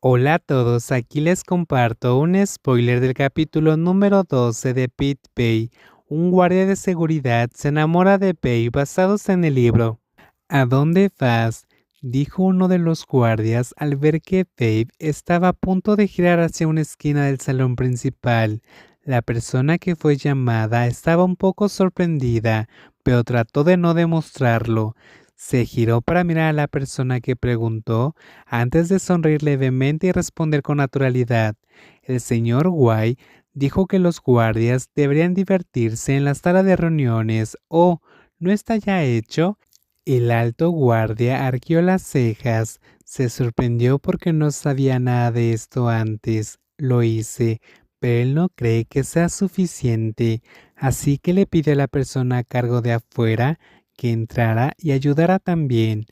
Hola a todos, aquí les comparto un spoiler del capítulo número 12 de Pit Bay. Un guardia de seguridad se enamora de Bay basados en el libro. ¿A dónde vas? dijo uno de los guardias al ver que Babe estaba a punto de girar hacia una esquina del salón principal. La persona que fue llamada estaba un poco sorprendida, pero trató de no demostrarlo. Se giró para mirar a la persona que preguntó antes de sonreír levemente y responder con naturalidad. El señor White dijo que los guardias deberían divertirse en la sala de reuniones. Oh, ¿no está ya hecho? El alto guardia arqueó las cejas. Se sorprendió porque no sabía nada de esto antes. Lo hice, pero él no cree que sea suficiente, así que le pide a la persona a cargo de afuera que entrara y ayudara también.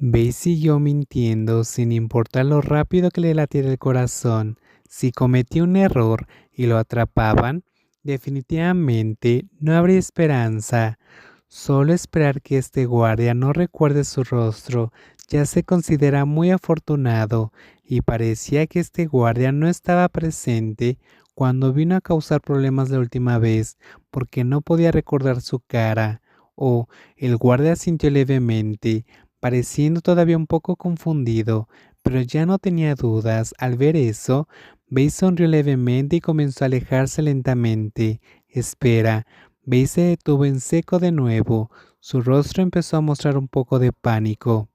Bay siguió mintiendo sin importar lo rápido que le latiera el corazón. Si cometía un error y lo atrapaban, definitivamente no habría esperanza. Solo esperar que este guardia no recuerde su rostro ya se considera muy afortunado y parecía que este guardia no estaba presente cuando vino a causar problemas la última vez porque no podía recordar su cara. Oh, el guardia sintió levemente, pareciendo todavía un poco confundido, pero ya no tenía dudas. Al ver eso, Bay sonrió levemente y comenzó a alejarse lentamente. Espera. Bay se detuvo en seco de nuevo. Su rostro empezó a mostrar un poco de pánico.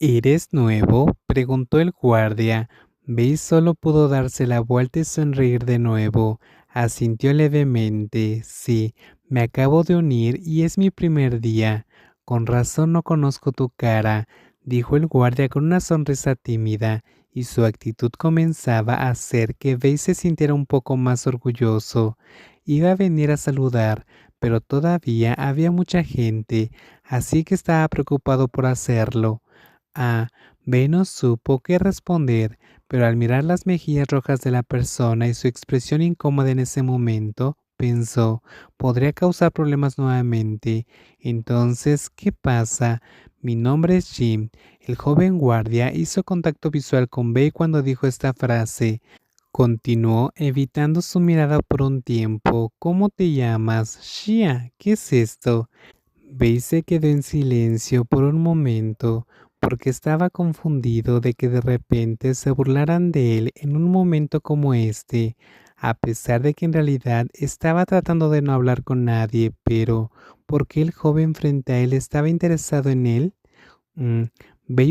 ¿Eres nuevo? preguntó el guardia. Bay solo pudo darse la vuelta y sonreír de nuevo. Asintió levemente. Sí, me acabo de unir y es mi primer día. Con razón no conozco tu cara, dijo el guardia con una sonrisa tímida, y su actitud comenzaba a hacer que Bey se sintiera un poco más orgulloso. Iba a venir a saludar, pero todavía había mucha gente, así que estaba preocupado por hacerlo. Ah, Bey no supo qué responder, pero al mirar las mejillas rojas de la persona y su expresión incómoda en ese momento, pensó, podría causar problemas nuevamente. Entonces, ¿qué pasa? Mi nombre es Jim. El joven guardia hizo contacto visual con Bay cuando dijo esta frase. Continuó evitando su mirada por un tiempo. ¿Cómo te llamas? Shia, ¿qué es esto? Bay se quedó en silencio por un momento porque estaba confundido de que de repente se burlaran de él en un momento como este a pesar de que en realidad estaba tratando de no hablar con nadie, pero ¿por qué el joven frente a él estaba interesado en él? Mm,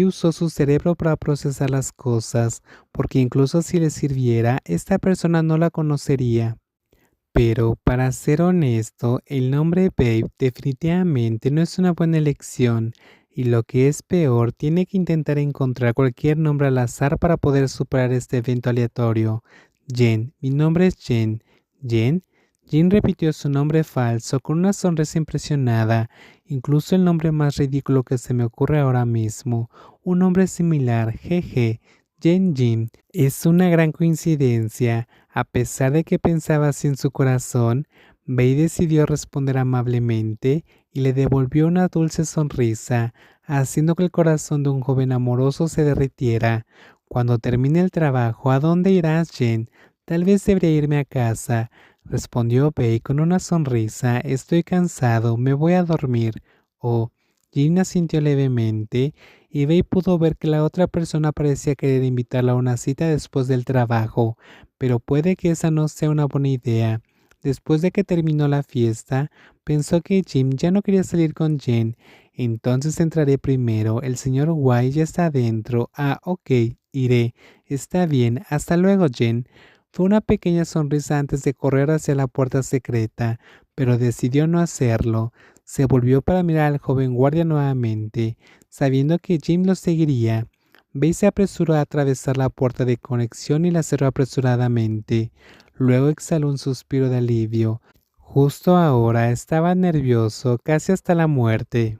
usó su cerebro para procesar las cosas, porque incluso si le sirviera, esta persona no la conocería. Pero para ser honesto, el nombre Babe definitivamente no es una buena elección, y lo que es peor, tiene que intentar encontrar cualquier nombre al azar para poder superar este evento aleatorio. Jen, mi nombre es Jen. ¿Jen? Jen repitió su nombre falso con una sonrisa impresionada, incluso el nombre más ridículo que se me ocurre ahora mismo, un nombre similar, jeje, Jen Jin. Es una gran coincidencia, a pesar de que pensaba así en su corazón, Bei decidió responder amablemente y le devolvió una dulce sonrisa, haciendo que el corazón de un joven amoroso se derritiera. Cuando termine el trabajo, ¿a dónde irás, Jen? Tal vez debería irme a casa, respondió Bey con una sonrisa. Estoy cansado, me voy a dormir. Oh, Jen asintió levemente y Bey pudo ver que la otra persona parecía querer invitarla a una cita después del trabajo, pero puede que esa no sea una buena idea. Después de que terminó la fiesta, pensó que Jim ya no quería salir con Jen. Entonces entraré primero. El señor White ya está adentro. Ah, ok, iré. Está bien. Hasta luego, Jen. Fue una pequeña sonrisa antes de correr hacia la puerta secreta, pero decidió no hacerlo. Se volvió para mirar al joven guardia nuevamente, sabiendo que Jim lo seguiría. Bay se apresuró a atravesar la puerta de conexión y la cerró apresuradamente. Luego exhaló un suspiro de alivio. Justo ahora estaba nervioso, casi hasta la muerte.